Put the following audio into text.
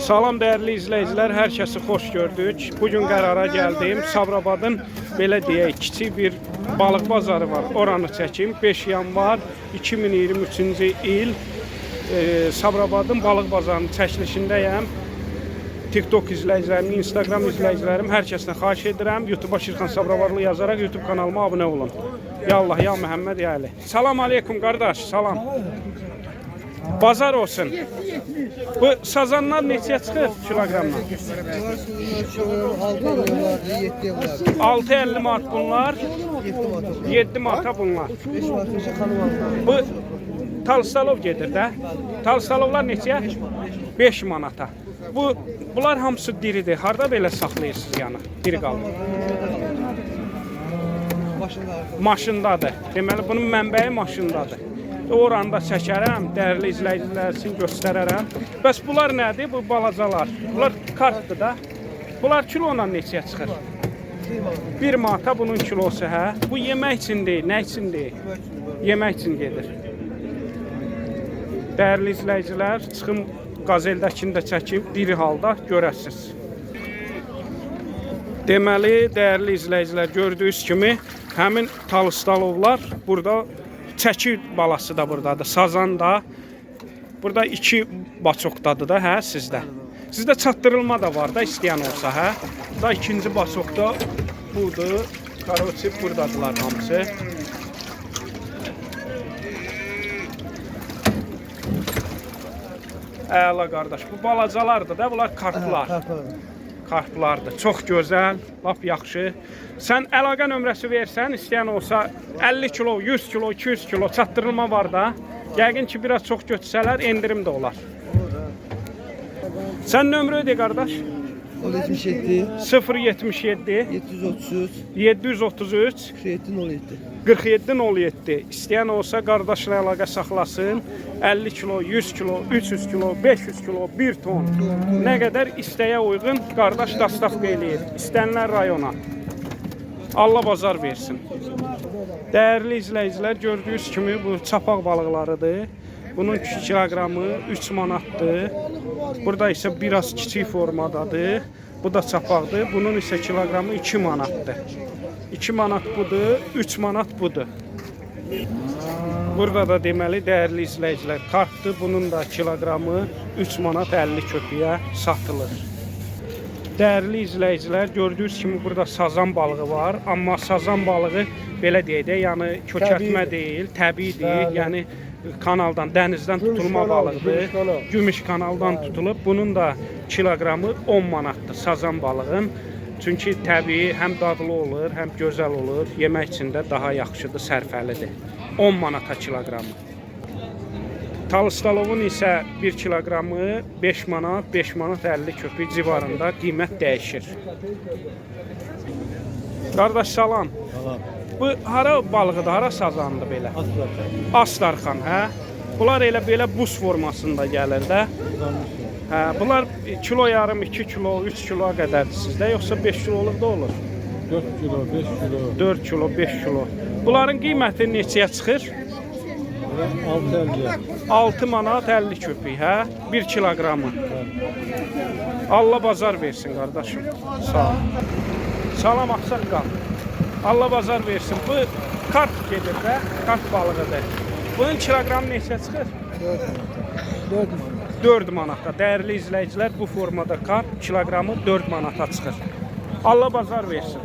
Salam dəyərli izləyicilər, hər kəsi xoş gördük. Bu gün qərara gəldim. Sabirabadın belə deyək, kiçik bir balıq bazarı var. Oranı çəkim. 5 yanvar 2023-cü il e, Sabirabadın balıq bazarının çəkilişindəyəm. TikTok izləyicilərim, Instagram izləyicilərim, hər kəsdən edirəm. YouTube-a Şirxan Sabiravarlı yazaraq YouTube kanalıma abunə olun. Ya Allah, ya Məhəmməd, ya Ali. Salam aleykum qardaş, salam. Bazar olsun. Bu sazanlar neçəyə çıxır kiloqramdan? 6.50 manat bunlar, 7 manata bunlar. Bu Talstalov gedir də. Talstalovlar neçəyə? 5 manata. Bu bunlar hamısı diridir. Harda belə saxlayırsınız yəni? Diri qalır. Maşındadır. Deməli bunun mənbəyi maşındadır. Oranda çəkərəm, dəyərli izləyicilər üçün göstərərəm. Bəs bunlar nədir? Bu balacalar. Bunlar kartdır da. Bunlar kilola neçəyə çıxır? 1 manata bunun kilosu hə. Bu yemək üçün deyil, nə üçün deyil? Yemək üçün gedir. Dəyərli izləyicilər, çıxım qazeldəkini də çəkim, diri halda görəsiniz. Deməli, dəyərli izləyicilər, gördüyünüz kimi həmin talısdalovlar burada çəki balası da buradadır, sazan da. Burada iki baçokdadır da, hə, sizdə. Sizdə çatdırılma da var da, istəyən olsa, hə. Da ikinci baçokda budur. Karoçi buradadılar hamısı. Əla qardaş, bu balacalardır da, bunlar kartlar. Kartlardır. Çox gözəl, lap yaxşı. Sən əlaqə nömrəsi versən, istəyən olsa 50 kilo, 100 kilo, 200 kilo çatdırılma var da. Yəqin ki, biraz çox götürsələr endirim də olar. Sən nömrə ödə qardaş? 77 077 733 733 47 47 07 İstəyən olsa qardaşla əlaqə saxlasın. 50 kilo, 100 kilo, 300 kilo, 500 kilo, 1 ton. Nə qədər istəyə uyğun qardaş dastavka eləyir. İstənilən rayona. Allah bazar versin. Dəyərli izləyicilər, gördüyünüz kimi bu çapaq balıqlarıdır. Bunun kiloqramı 3 manatdır. Burada isə biraz kiçik formadadır. Bu da çapaqdır. Bunun isə kiloqramı 2 manatdır. 2 manat budur, 3 manat budur. Burada da deməli dəyərli izləyicilər kartdır. Bunun da kiloqramı 3 manat 50 köpüyə satılır. Dəyərli izləyicilər, gördüyünüz kimi burada sazan balığı var, amma sazan balığı belə deyək də, yəni kökəltmə deyil, təbiidir. Yəni kanaldan, dənizdən tutulma balıqdır. Gümüş kanaldan tutulub. Bunun da kiloqramı 10 manatdır sazan balığın. Çünki təbii həm dadlı olur, həm gözəl olur. Yemək üçün də daha yaxşıdır, sərfəlidir. 10 manata kiloqramı. Talstalovun isə 1 kiloqramı 5 manat, 5 manat 50 köpük civarında qiymət dəyişir. Qardaş salam. Bu hara balığıdır, hara sazandı belə? Astarxan, hə? Bunlar elə belə buz formasında gəlir də. Hə, bunlar kilo yarım, 2 kilo, 3 kiloya qədərdir sizdə, yoxsa 5 kiloluq da olur? 4 kilo 5 kilo 4 kilo, 5 kilo. Bunların qiyməti neçəyə çıxır? 650 6 manat 50 köpük, hə? 1 kiloqramı. Allah bazar versin qardaşım. Sağ ol. Salam ağsaqqal. Allah bazar versin. Bu kart gedir də, kart balığıdır. Bunun kiloqramı neçə çıxır? 4 4 manata. Dəyərli izləyicilər, bu formada kart kiloqramı 4 manata çıxır. Allah bazar versin.